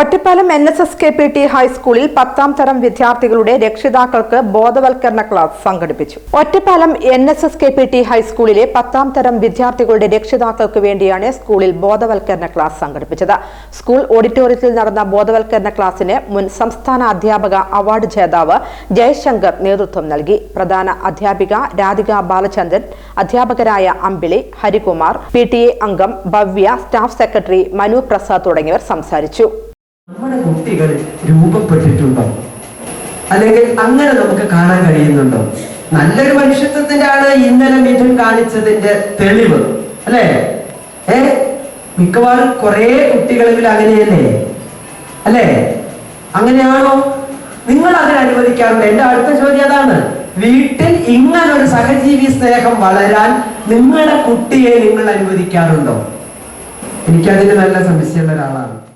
Ottapalam N S S K P T ഹൈസ്കൂളിൽ പത്താം തരം വിദ്യാർത്ഥികളുടെ രക്ഷിതാക്കൾക്ക് ബോധവൽക്കരണ ക്ലാസ് സംഘടിപ്പിച്ചു. Ottapalam N S S K P T ഹൈസ്കൂളിലെ പത്താം തരം വിദ്യാർത്ഥികളുടെ രക്ഷിതാക്കൾക്ക് വേണ്ടിയാണ് സ്കൂളിൽ ബോധവൽക്കരണ ക്ലാസ് സംഘടിപ്പിച്ചത്. സ്കൂൾ ഓഡിറ്റോറിയത്തിൽ നടന്ന ബോധവൽക്കരണ ക്ലാസ്സിന് മുൻ സംസ്ഥാന അധ്യാപക അവാർഡ് ജേതാവ് ജയശങ്കർ നേതൃത്വം നൽകി. പ്രധാന അധ്യാപിക രാധിക ബാലചന്ദ്രൻ അധ്യാപകരായ Ambili Harikumar P T A അംഗം ഭവ്യ സ്റ്റാഫ് സെക്രട്ടറി മനു പ്രസാദ് തുടങ്ങിയവർ സംസാരിച്ചു. നമ്മുടെ കുട്ടികൾ രൂപപ്പെട്ടിട്ടുണ്ടോ? അല്ലെങ്കിൽ അങ്ങനെ നമുക്ക് കാണാൻ കഴിയുന്നുണ്ടോ? നല്ലൊരു മനുഷ്യത്വത്തിന്റെ ആണ് ഇന്നലെ മിഥുൻ കാണിച്ചതിന്റെ തെളിവ് അല്ലേ? ഏ മിക്കവാറും കുറെ കുട്ടികളിൽ അങ്ങനെയല്ലേ? അല്ലേ? അങ്ങനെയാണോ? നിങ്ങൾ അതിന് അനുവദിക്കാറുണ്ട്. എന്റെ അടുത്ത ചോദ്യം അതാണ്. വീട്ടിൽ ഇങ്ങനെ ഒരു സഹജീവി സ്നേഹം വളരാൻ നിങ്ങളുടെ കുട്ടിയെ നിങ്ങൾ അനുവദിക്കാറുണ്ടോ? എനിക്കതിന് നല്ല സംശയമുള്ള ഒരാളാണ്.